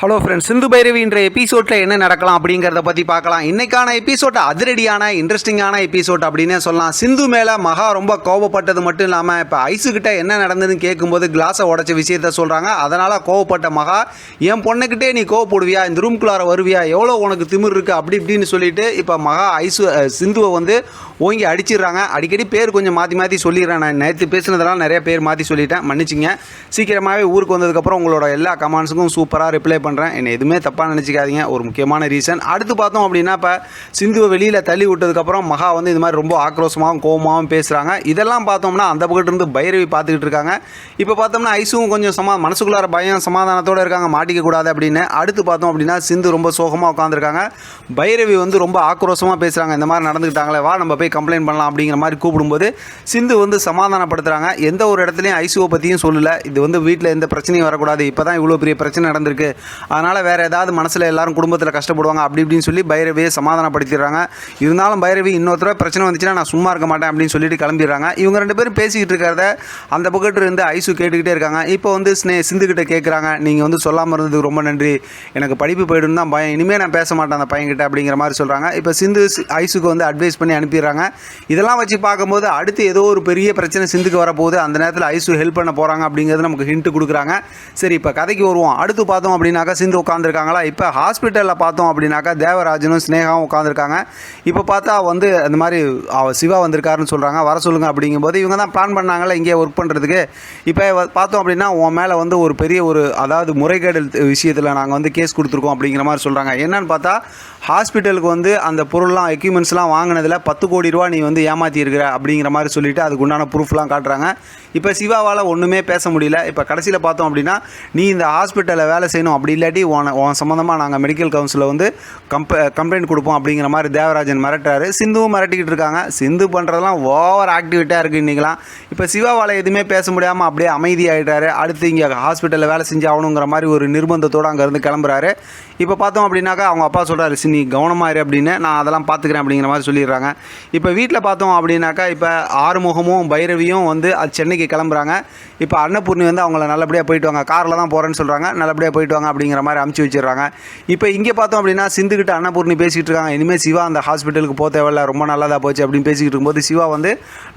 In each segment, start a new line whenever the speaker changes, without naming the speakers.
Hello friends Sindhu Bhairavi என்ற எபிசோட்டில் என்ன நடக்கலாம் அப்படிங்கிறத பற்றி பார்க்கலாம். இன்றைக்கான எபிசோட் அதிரடியான இன்ட்ரெஸ்டிங்கான எபிசோட் அப்படின்னே சொல்லலாம். சிந்து மேலே மகா ரொம்ப கோவப்பட்டது மட்டும் இல்லாமல் இப்போ ஐஸுக்கிட்ட என்ன நடந்ததுன்னு கேட்கும்போது கிளாஸை உடச்ச விஷயத்த சொல்கிறாங்க அதனால் கோவப்பட்ட மகா என் பொண்ணுக்கிட்டே நீ கோவப்படுவியா? இந்த ரூம்குள்ளார வருவியா? எவ்வளோ உனக்கு திமிர் இருக்குது அப்படி இப்படின்னு சொல்லிட்டு இப்போ மகா ஐசு சிந்துவை வந்து ஓங்கி அடிச்சிடுறாங்க. அடிக்கடி பேர் கொஞ்சம் மாற்றி மாற்றி சொல்லிடுறேன். நான் நேற்று பேசினதெல்லாம் நிறைய பேர் மாற்றி சொல்லிட்டேன். மன்னிச்சிங்க. சீக்கிரமாகவே ஊருக்கு வந்ததுக்கப்புறம் உங்களோட எல்லா கமெண்ட்ஸுக்கும் சூப்பராக ரிப்ளை பண்ணுறேன் என்னை எதுவுமே தப்பாக நினச்சிக்காதீங்க. ஒரு முக்கியமான ரீசன் அடுத்து பார்த்தோம் அப்படின்னா இப்போ சிந்துவை வெளியில் தள்ளி விட்டதுக்கப்புறம் மகா வந்து இது மாதிரி ரொம்ப ஆக்ரோஷமாகவும் கோவமாகவும் பேசுகிறாங்க இதெல்லாம் பார்த்தோம்னா அந்த பக்கத்து இருந்து பைரவி பார்த்துக்கிட்டு இருக்காங்க. இப்போ பார்த்தோம்னா ஐசுவும் கொஞ்சம் சமா மனசுக்குள்ளார பயம் சமாதானத்தோடு இருக்காங்க. மாட்டிக்க கூடாது அப்படின்னு. அடுத்து பார்த்தோம் அப்படின்னா சிந்து ரொம்ப சோகமாக உட்காந்துருக்காங்க பைரவி வந்து ரொம்ப ஆக்ரோஷமாக பேசுகிறாங்க இந்த மாதிரி நடந்துக்கிட்டாங்களே வா நம்ம போய் கம்ப்ளைண்ட் பண்ணலாம் அப்படிங்கிற மாதிரி கூப்பிடும்போது சிந்து வந்து சமாதானப்படுத்துகிறாங்க எந்த ஒரு இடத்துலையும் ஐசுவை பற்றியும் சொல்லலை. இது வந்து வீட்டில் எந்த பிரச்சனையும் வரக்கூடாது. இப்போ தான் இவ்வளோ பெரிய பிரச்சனை நடந்திருக்கு. அதனால் வேறு ஏதாவது மனசில் எல்லாரும் குடும்பத்தில் கஷ்டப்படுவாங்க அப்படி இப்படின்னு சொல்லி பைரவியை சமாதானப்படுத்திடுறாங்க. இருந்தாலும் பைரவி இன்னொருத்தர பிரச்சனை வந்துச்சுன்னா நான் சும்மா இருக்க மாட்டேன் அப்படின்னு சொல்லிட்டு கிளம்பிடுறாங்க. இவங்க ரெண்டு பேரும் பேசிக்கிட்டு இருக்கிறத அந்த பக்கத்து இருந்து ஐசு கேட்டுக்கிட்டே இருக்காங்க. இப்போ வந்து ஸ்னே சிந்துக்கிட்ட கேட்குறாங்க நீங்கள் வந்து சொல்லாமல் இருந்ததுக்கு ரொம்ப நன்றி. எனக்கு படிப்பு போயிடும் தான் பயம். இனிமேல் நான் பேச மாட்டேன் அந்த பையன்கிட்ட அப்படிங்கிற மாதிரி சொல்கிறாங்க இப்போ சிந்து ஐசுக்கு வந்து அட்வைஸ் பண்ணி அனுப்பிடுறாங்க. இதெல்லாம் வச்சு பார்க்கும்போது அடுத்து ஏதோ ஒரு பெரிய பிரச்சனை சிந்துக்கு வரப்போகுது. அந்த நேரத்தில் ஐசு ஹெல்ப் பண்ண போகிறாங்க அப்படிங்கிறது நமக்கு ஹிண்ட் கொடுக்குறாங்க. சரி இப்போ கதைக்கு வருவோம். அடுத்து பார்த்தோம் அப்படின்னா அப்படின்னாக்கா சிந்து உட்காந்துருக்காங்களா இப்போ ஹாஸ்பிட்டலில் பார்த்தோம் அப்படின்னாக்கா தேவராஜனும் ஸ்னேகாவும் உட்காந்துருக்காங்க இப்போ பார்த்தா வந்து அந்த மாதிரி சிவா வந்திருக்காருன்னு சொல்கிறாங்க வர சொல்லுங்கள் அப்படிங்கும்போது இவங்க தான் பிளான் பண்ணாங்களே இங்கே ஒர்க் பண்ணுறதுக்கு இப்போ பார்த்தோம் அப்படின்னா உன் மேலே வந்து ஒரு பெரிய ஒரு அதாவது முறைகேடு விஷயத்தில் நாங்கள் வந்து கேஸ் கொடுத்துருக்கோம் அப்படிங்கிற மாதிரி சொல்கிறாங்க என்னன்னு பார்த்தா ஹாஸ்பிட்டலுக்கு வந்து அந்த பொருள்லாம் எக்யூப்மெண்ட்ஸ்லாம் வாங்கினதில் பத்து கோடி ரூபா நீ வந்து ஏமாற்றியிருக்கிற அப்படிங்கிற மாதிரி சொல்லிட்டு அதுக்கு உண்டான ப்ரூஃப்லாம் காட்டுறாங்க. இப்போ சிவாவால் ஒன்றுமே பேச முடியல. இப்போ கடைசியில் பார்த்தோம் அப்படின்னா நீ இந்த ஹாஸ்பிட்டலில் வேலை செய்யணும் அப்படின்னு இல்லாட்டி உன உன் சம்மந்தமாக நாங்கள் மெடிக்கல் கவுன்சிலில் வந்து கம்ப கம்ப்ளைண்ட் கொடுப்போம் அப்படிங்கிற மாதிரி தேவராஜன் மிரட்டுறாரு. சிந்துவும் மிரட்டிக்கிட்டு இருக்காங்க. சிந்து பண்ணுறதெல்லாம் ஓவர் ஆக்டிவிட்டியாக இருக்குது இன்றைக்கெலாம் இப்போ சிவாவால் எதுவுமே பேச முடியாமல் அப்படியே அமைதியாகிட்டாரு அடுத்து இங்கே ஹாஸ்பிட்டலில் வேலை செஞ்சு ஆகணுங்கிற மாதிரி ஒரு நிர்பந்தத்தோடு அங்கேருந்து கிளம்புறாரு. இப்போ பார்த்தோம் அப்படின்னாக்கா அவங்க அப்பா சொல்கிறாரு சி நீ கவனமாக இரு அப்படின்னு. நான் அதெல்லாம் பார்த்துக்கிறேன் அப்படிங்கிற மாதிரி சொல்லிடுறாங்க. இப்போ வீட்டில் பார்த்தோம் அப்படின்னாக்கா இப்போ ஆறுமுகமும் பைரவியும் வந்து அது சென்னைக்கு கிளம்புறாங்க. இப்போ அன்னபூர்ணி வந்து அவங்கள நல்லபடியாக போயிட்டு வாங்க. காரில் தான் போகிறேன்னு சொல்கிறாங்க நல்லபடியாக போயிட்டு வாங்க அப்படிங்கிற மாதிரி அமுச்சு வச்சிடுறாங்க. இப்போ இங்கே பார்த்தோம் அப்படின்னா சிந்துக்கிட்ட அன்னபூர்ணி பேசிகிட்டு இருக்காங்க. இனிமேல் சிவா அந்த ஹாஸ்பிட்டலுக்கு போக தேவையில்ல ரொம்ப நல்லதாக போச்சு அப்படின்னு பேசிக்கிட்டு இருக்கும்போது சிவா வந்து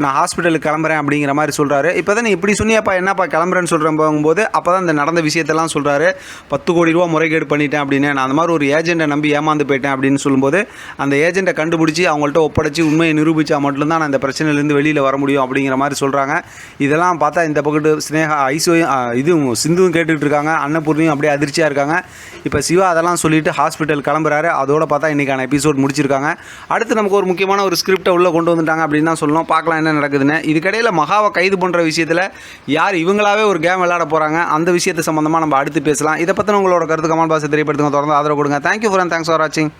நான் ஹாஸ்பிட்டலுக்கு கிளம்புறேன் அப்படிங்கிற மாதிரி சொல்கிறாரு இப்போ தான் நீ இப்படி சொன்னியாப்பா என்னப்பா கிளம்புறேன்னு சொல்கிறேன் போகும்போது அப்போ தான் இந்த நடந்த விஷயத்தெல்லாம் சொல்கிறாரு பத்து கோடி ரூபா முறைகேடு பண்ணிட்டேன் அப்படின்னு. நான் அந்த மாதிரி ஒரு ஏஜென்ட்டை நம்பி ஏமாந்து போயிட்டேன் அப்படின்னு சொல்லும்போது அந்த ஏஜெண்ட்டை கண்டுபிடிச்சி அவங்கள்ட்ட ஒப்படைச்சி உண்மையை நிரூபித்தா மட்டும்தான் நான் இந்த பிரச்சனையிலேருந்து வெளியில் வர முடியும் அப்படிங்கிற மாதிரி சொல்கிறாங்க இதெல்லாம் பார்த்தா இந்த பக்கத்து ஸ்னேகா ஐசோயும் இதுவும் சிந்துவும் கேட்டுக்கிட்டு இருக்காங்க. அன்னபூர்ணியும் அப்படியே அதிர்ச்சியாக இருக்காங்க. இப்போ சிவா அதெல்லாம் சொல்லிட்டு ஹாஸ்பிட்டல் கிளம்புறாரு. அதோட பார்த்தா இன்றைக்கான எபிசோட் முடிச்சிருக்காங்க. அடுத்து நமக்கு ஒரு முக்கியமான ஒரு ஸ்கிரிப்டை உள்ளே கொண்டு வந்துட்டாங்க அப்படின்னு தான் சொல்லணும். பார்க்கலாம் என்ன நடக்குதுன்னு. இதுக்கடையில் மகாவை கைது பண்ணுற விஷயத்தில் யார் இவங்களாவே ஒரு கேம் விளையாட போகிறாங்க அந்த விஷயத்தை சம்மந்தமாக நம்ம அடுத்து பேசலாம். இதை பற்றின உங்களோட கருத்து கமெண்ட் பாக்ஸ் தெரியப்படுத்துங்க. தொடர்ந்து ஆதரவு கொடுங்க. தேங்க்யூ ஃபார் தேங்க்ஸ் ஃபார் வாட்சிங்